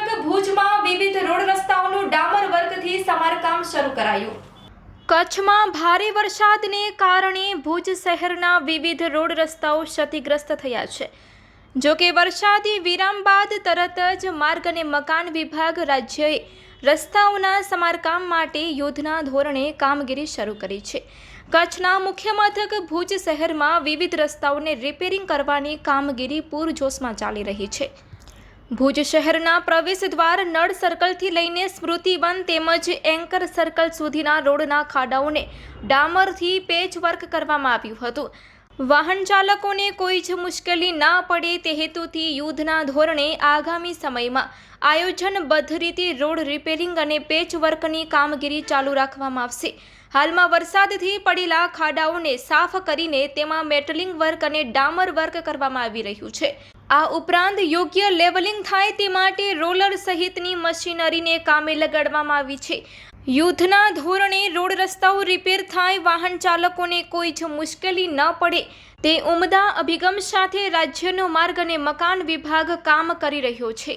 ઉપરાંત ભુજમાં વિવિધ રોડ રસ્તાઓનું ડામર વર્કથી સમારકામ શરૂ કરાયું. કચ્છમાં ભારે વરસાદને કારણે ભુજ શહેરના વિવિધ રોડ રસ્તાઓ ક્ષતિગ્રસ્ત થયા છે. જોકે વરસાદી વિરામ બાદ તરત જ માર્ગ અને મકાન વિભાગ રાજ્યએ રસ્તાઓના સમારકામ માટે યોજના ધોરણે કામગીરી શરૂ કરી છે. કચ્છના મુખ્ય મથક ભુજ શહેરમાં વિવિધ રસ્તાઓને રિપેરિંગ કરવાની કામગીરી પૂરજોશમાં ચાલી રહી છે. ભુજ શહેરના પ્રવેશ દ્વાર નળ સર્કલથી લઈને સ્મૃતિવન તેમજ એન્કર સર્કલ સુધીના રોડના ખાડાઓને ડામરથી પેચવર્ક કરવામાં આવ્યું હતું. વાહન ચાલકોને કોઈ જ મુશ્કેલી ના પડે તે હેતુથી યુદ્ધના ધોરણે આગામી સમયમાં આયોજનબદ્ધ રીતે રોડ રિપેરિંગ અને પેચવર્કની કામગીરી ચાલુ રાખવામાં આવશે. હાલમાં વરસાદથી પડેલા ખાડાઓને સાફ કરીને તેમાં મેટલિંગ વર્ક અને ડામર વર્ક કરવામાં આવી રહ્યું છે. આ ઉપરાંત યોગ્ય લેવલિંગ થાય તે માટે રોલર સહિતની મશીનરીને કામે લગાડવામાં આવી છે. યુદ્ધના ધોરણે રોડ રસ્તાઓ રિપેર થાય, વાહન ચાલકોને કોઈ જ મુશ્કેલી ન પડે. તે ઉમદા અભિગમ સાથે રાજ્યનો માર્ગ અને મકાન વિભાગ કામ કરી રહ્યો છે.